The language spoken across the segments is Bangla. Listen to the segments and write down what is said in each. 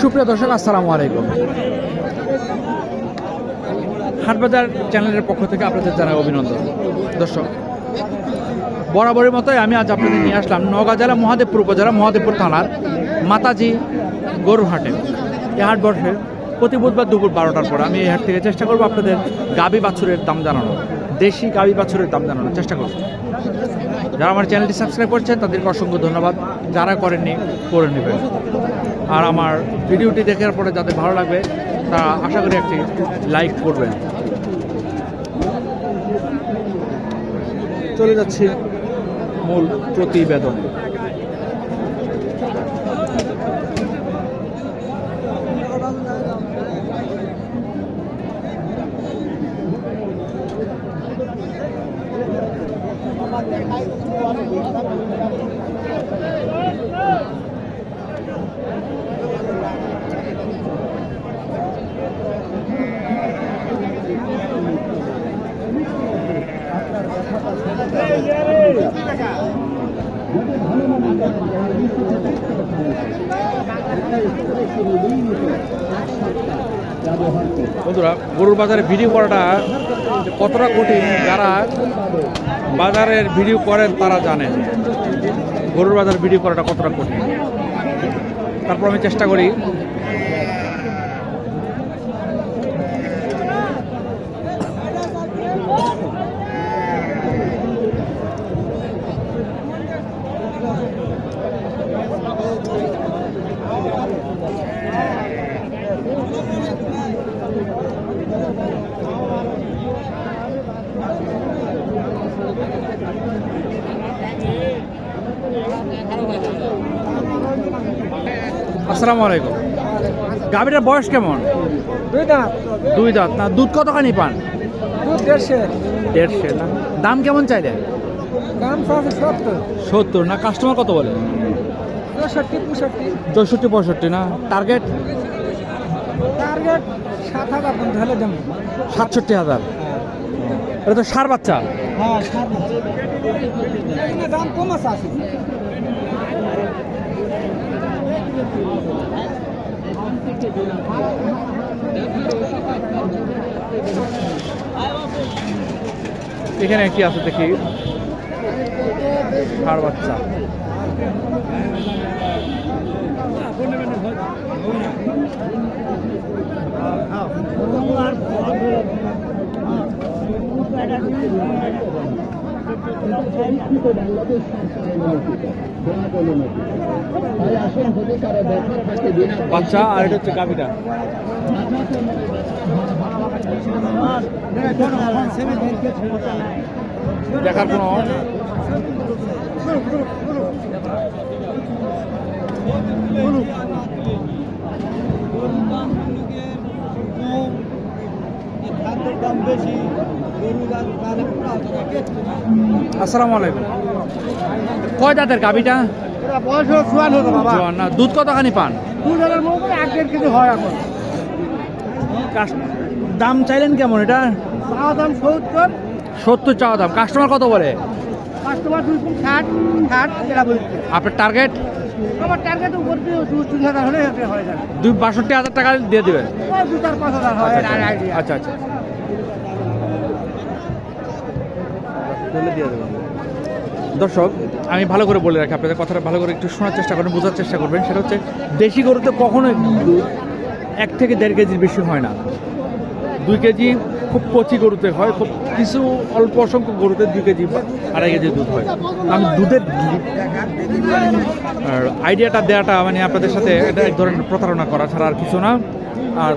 সুপ্রিয় দর্শক আসসালামু আলাইকুম। হাটবাজার চ্যানেলের পক্ষ থেকে আপনাদের জানাই অভিনন্দন। দর্শক বরাবরের মতোই আমি আজ আপনাদের নিয়ে আসলাম নওগাঁ জেলা মহাদেবপুর উপজেলা মহাদেবপুর থানার মাতাজি গরুর হাটে এই হাট বসে প্রতি বুধবার দুপুর বারোটার পর আমি এই হাট থেকে চেষ্টা করব আপনাদের গাবি বাছুরের দাম জানানো দেশি গাবি বাছুরের দাম জানানোর চেষ্টা করব। যারা আমার চ্যানেলটি সাবস্ক্রাইব করছেন, তাদেরকে অসংখ্য ধন্যবাদ। যারা করেননি, করে নেবেন। আর আমার ভিডিওটি দেখার পরে যাদের ভালো লাগবে, তারা আশা করি একটি লাইক করবেন। চলে যাচ্ছি মূল প্রতিবেদন। বন্ধুরা, গরুর বাজারে ভিডিও করাটা কতটা কঠিন যারা বাজারের ভিডিও করেন তারা জানেন। গরুর বাজার ভিডিও করাটা কতটা কঠিন। তারপর আমি চেষ্টা করি। আসসালামু আলাইকুম। গাভীটার বয়স কেমন? দুই দাঁত। দুই দাঁত। না দুধ কতখানি পান? দুধ দেড়শো। দেড়শো না? দাম কেমন চাইলে দাম সত্তর। সত্তর না? কাস্টমার কত বলে? চৌষট্টি পঁয়ষট্টি। চৌষট্টি পঁয়ষট্টি না? টার্গেট? টার্গেট সাত হাজার পর্যন্ত হলে দেবো। সাতষট্টি হাজার। এটা তো সার বাচ্চা। হ্যাঁ সাত এখানে দাম কম আছে আছে। এখানে কি আছে দেখি? সার বাচ্চা। বাচ্চা আর এটা হচ্ছে গাভিটা। দেখার কোনো আসসালামু আলাইকুম। কয় দাঁতের বাবা। না দুধ কতখানি পান? দুধ হাজার মতো এক দেড় কেজি হয় এখন। দাম চাইলেন কেমন এটা? চা দাম সত্তর। সত্তর চাওয়া দাম। কাস্টমার কত বলে? কাস্টমার দুই ষাট ষাট এরা বলছে। আপনার টার্গেট? আমার টার্গেট উপর দিয়ে দু তিন হাজার হলে হয়ে যাবে। দুই বাষট্টি হাজার টাকা দিয়ে দেবেন। দু চার পাঁচ হাজার হয় আচ্ছা আচ্ছা। দর্শক, আমি ভালো করে বলে রাখি আপনাদের কথাটা, ভালো করে একটু শোনার চেষ্টা করবেন বোঝার চেষ্টা করবেন। সেটা হচ্ছে, দেশি গরুতে কখনোই দুধ এক থেকে দেড় কেজির বেশি হয় না। দুই কেজি খুব কচি গরুতে হয়, খুব কিছু অল্প অসংখ্য গরুতে দুই কেজি আড়াই কেজি দুধ হয়। আমি দুধের আইডিয়াটা দেওয়াটা মানে আপনাদের সাথে এটা এক ধরনের প্রতারণা করা ছাড়া আর কিছু না। আর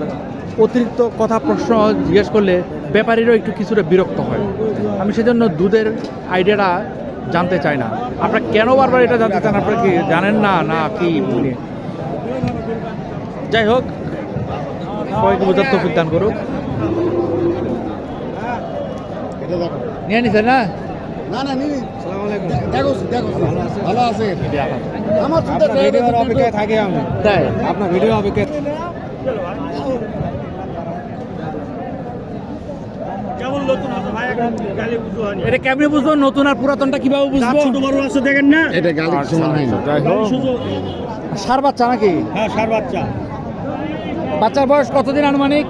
অতিরিক্ত কথা প্রশ্ন জিজ্ঞেস করলে ব্যাপারীরও একটু কিছুটা বিরক্ত হয়। আমি সেজন্য দুধের আইডিয়াটা জানতে চাই না। আপনারা কেন বারবার এটা জানতে চান? আপনারা কি জানেন না? না কি বলি যাই হোক সবাইকে বোঝার তৌফিক দান করুক। নিয়ে নিছেন না? না না নিনি। দেখো দেখো ভালো আছে? আমার অপেক্ষায় থাকি আমি। তাই? আপনার ভিডিও অপেক্ষায় এটা কেমনি বুঝব? নতুন আর পুরাতনটা কীভাবে বুঝব? ছোট বড় আছে দেখেন না? এটা গালি সমান হয় না। যাই হোক। সুযোগ সার বাচ্চা নাকি? হ্যাঁ সার বাচ্চা। বাচ্চার বয়স কতদিন আনুমানিক?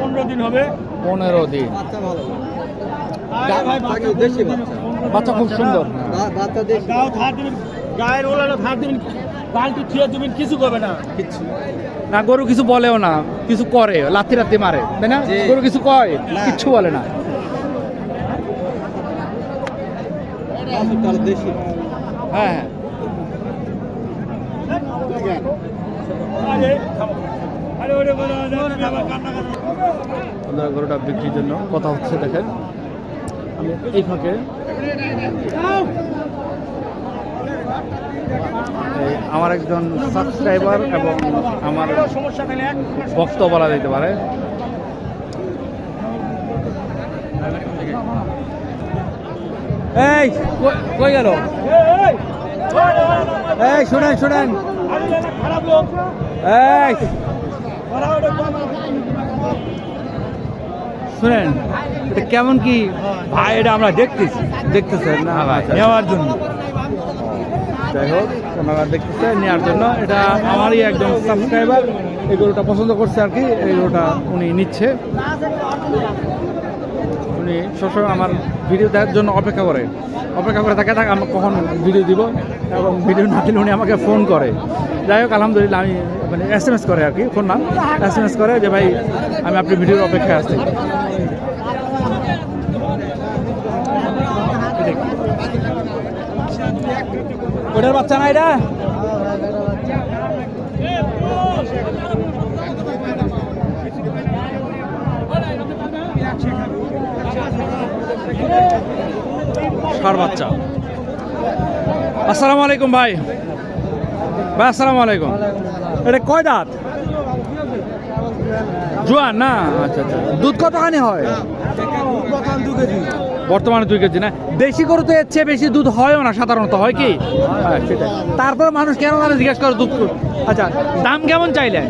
পনেরো দিন হবে। পনেরো দিন। বাচ্চা বাচ্চা খুব সুন্দর। বাচ্চা দেশি গাও ধার দিবেন গায়ের দিবেন বালতি থিয়ে দিবেন কিছু করবে না। কিছু। না গরু কিছু বলেও না কিছু করে লাথি লাথি মারে তাই না? গরু কিছু কয় কিচ্ছু বলে না। দেশি। হ্যাঁ হ্যাঁ। তুমি আপনারা গরুটা বিক্রির জন্য কথা হচ্ছে দেখেন। আমি এই ফাঁকে এই আমার একজন সাবস্ক্রাইবার এবং আমার ভক্ত বলা যেতে পারে। এই কই- গেল? এই, শুনেন শুনেন। এই। শুনেন কেমন কি? ভাই এটা আমরা দেখতেছি। দেখতেছেন না নেওয়ার জন্য। যাই হোক ওনারা দেখতেছে নেওয়ার জন্য। এটা আমারই একজন সাবস্ক্রাইবার এই গরুটা পছন্দ করছে আর কি, এই গরুটা উনি নিচ্ছে। উনি সবসময় আমার ভিডিও দেওয়ার জন্য অপেক্ষা করে। অপেক্ষা করে থাকে থাকে, আমি কখন ভিডিও দিব, এবং ভিডিও না দিলে উনি আমাকে ফোন করে। যাই হোক, আলহামদুলিল্লাহ, আমি মানে এস এম এস করে আর কি ফোন না এস এম এস করে যে, ভাই, আমি আপনি ভিডিওর অপেক্ষায় আছি। ওটার বাচ্চা না এটা? ষাড় বাচ্চা। আসসালামু আলাইকুম ভাই। ভাই, আসসালামু আলাইকুম। এটা কয় দাঁত? জোয়ান না? আচ্ছা আচ্ছা। দুধ কতখানি হয়? বর্তমানে দুই কেজি না? দেশি গরু তো এর চেয়ে বেশি দুধ হয়ও না সাধারণত হয় কি? হ্যাঁ সেটাই। তারপর মানুষ কেন জানে জিজ্ঞেস করে দুধ আচ্ছা দাম কেমন চাইলে?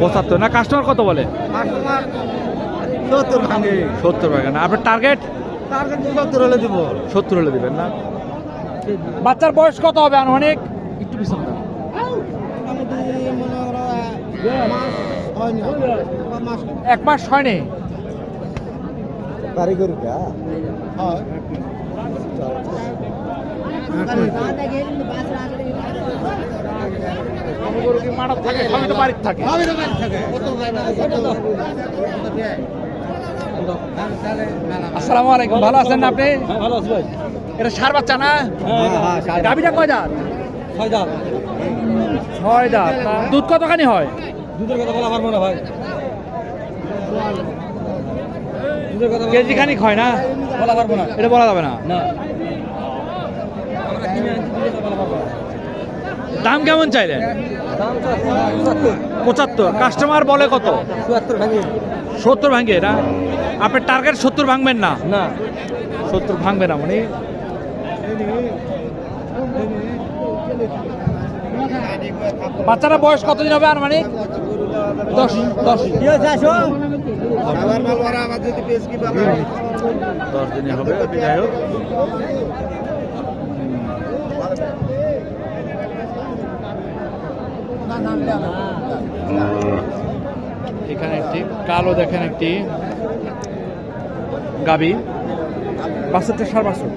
পঁচাত্তর না কাস্টমার কত বলে? সত্তর টাকা না। আপনার টার্গেট সত্তর হলে দিব সত্তর হলে দিবেন না। বাচ্চার বয়স কত হবে আনুমানিক? একটু পিছনে এক মাস হয়নি। হয় আসসালামু আলাইকুম ভালো আছেন না আপনি? হ্যাঁ ভালো আছি ভাই। এটা সার বাচ্চা না? হ্যাঁ গাভিটা কয় দাঁত? ছয় দাম ছয় দাঁত। দুধ কতখানি হয়? দুধের কথা বলা পারব না ভাই কেজি খানিক হয় না? বলা পারব না। এটা বলা যাবে না। দাম কেমন চাইলেন? দাম পঁচাত্তর। পঁচাত্তর। কাস্টমার বলে কত? সত্তর ভাঙবে না আপনার টার্গেট সত্তর ভাঙবেন না? না। সত্তর ভাঙবে না মানে বাচ্চারা বয়স কতদিন হবে আর মানে দশ। দশ দশ দিনে হবে যাই হোক এখানে একটি কালো দেখেন একটি গাবি। বাছুরটা সার বাছুর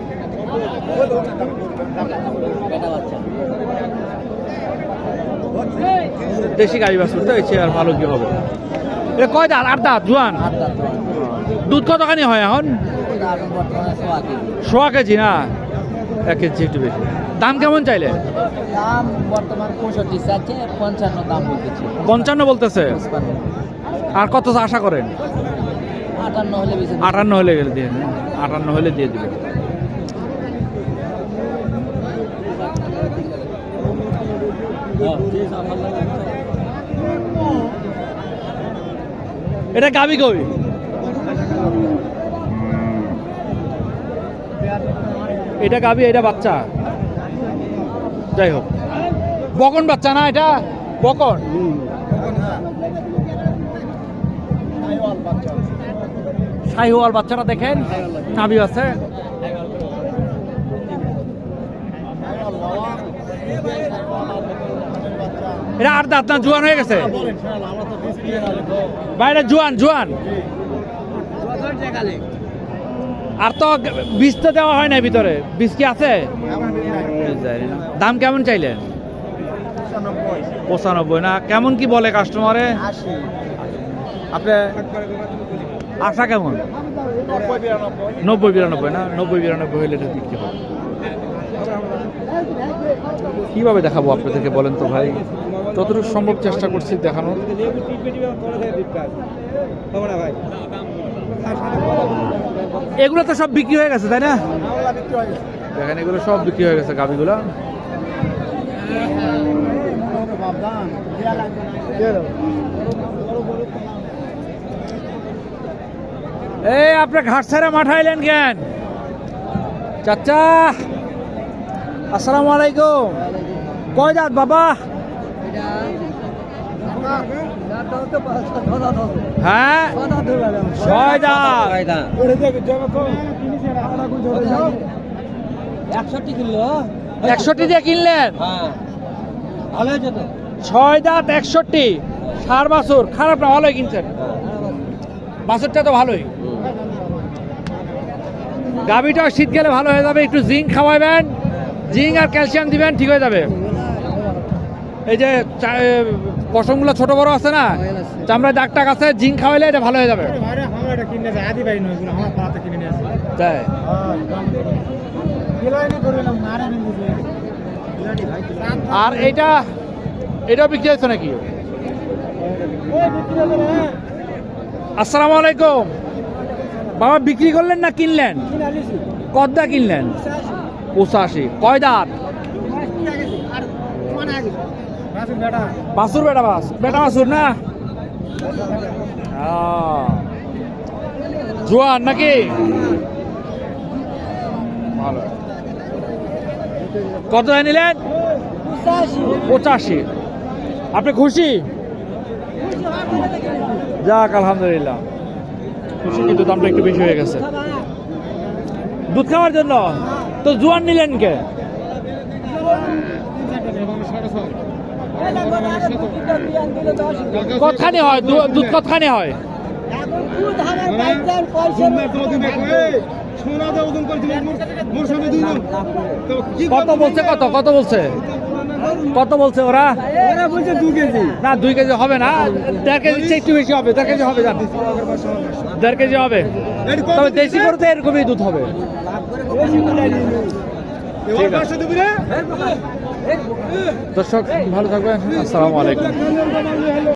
দেশি গাড়ি বাছুর তো এসে আর ভালো কি হবে? এটা কয় দাঁত? আট দাঁত জোয়ান? দুধ কতখানি হয় এখন? সোয়া কেজি না? এক কেজি একটু বেশি। দাম কেমন চাইলে? দাম বর্তমান পঁয়ষট্টি চাচ্ছে পঞ্চান্ন দাম বলতেছে। পঞ্চান্ন বলতেছে? আর কত আশা করেন? আটান্ন হলে আটান্ন হলে গেলে দিয়ে আটান্ন হলে দিয়ে দিবেন। এটা গাবি কবি। এটা গাবি, এটা বাচ্চা। যাই হোক। বকন বাচ্চা না এটা? বকন। শাহিওয়াল বাচ্চাটা দেখেন। নাবি আছে। এটা আর দাঁত না জোয়ান হয়ে গেছে? বাইরে জোয়ান জোয়ান। আর তো বীজ তো দেওয়া হয় না ভিতরে। বীজ কি আছে? দাম কেমন চাইলেন পঁচানব্বই। না, কেমন কি বলে কাস্টমারে আপনি আশা কেমন? নব্বই বিরানব্বই, না? নব্বই বিরানব্বই হলে এটা বিক্রি হবে। কীভাবে দেখাবো আপনাদেরকে বলেন তো ভাই? যতটুকু সম্ভব চেষ্টা করছি দেখানোর। এগুলো তো সব বিক্রি হয়ে গেছে তাই না? দেখেন এগুলো সব বিক্রি হয়ে গেছে গাভিগুলো। এই আপনি ঘাট ছাড়া মাঠাইলেন কেন? চাচা আসসালামু আলাইকুম। কয় দাঁত বাবা? হ্যাঁ? একষট্টি দিয়ে কিনলেন? ছয় দাঁত একষট্টি। সার বাছুর, খারাপ না, ভালোই কিনছেন। বাছুরটা তো ভালোই। গাভিটাও শীত গেলে ভালো হয়ে যাবে, একটু জিঙ্ক খাওয়াবেন, জিঙ্ক আর ক্যালসিয়াম দিবেন, ঠিক হয়ে যাবে। এই যে পশমগুলো ছোট বড় আছে না? চামড়ায় দাগ টাক আছে জিঙ্ক খাওয়াইলে এটা ভালো হয়ে যাবে। তাই? আর এটা এটাও বিক্রি হয়েছে নাকি? আসসালামু আলাইকুম। বাবা বিক্রি করলেন না কিনলেন? কদ্দা কিনলেন? পঁচাশি। কয় দাঁত? বাসুর বেটা বাস। বেটা বাসুর না। জোয়ান নাকি? ভালো। কত নিলেন? পঁচাশি। আপনি খুশি? যাক, আলহামদুলিল্লাহ। খুশি, কিন্তু দামটা একটু বেশি হয়ে গেছে। দুধ খাওয়ার জন্য? তো জোয়ান নিলেন কে? কতখানি হয়? দুধ কতখানি হয়? কত বলছে কত? কত বলছে? কত বলছে ওরা? বলছে দু কেজি না দুই কেজি হবে না। দেড় কেজি একটু বেশি হবে দেড় কেজি হবে জান। দেড় কেজি হবে। তবে দেশি গরুতে এরকমই দুধ হবে। ঠিক আছে। দর্শক ভালো থাকবেন। আসসালামু আলাইকুম।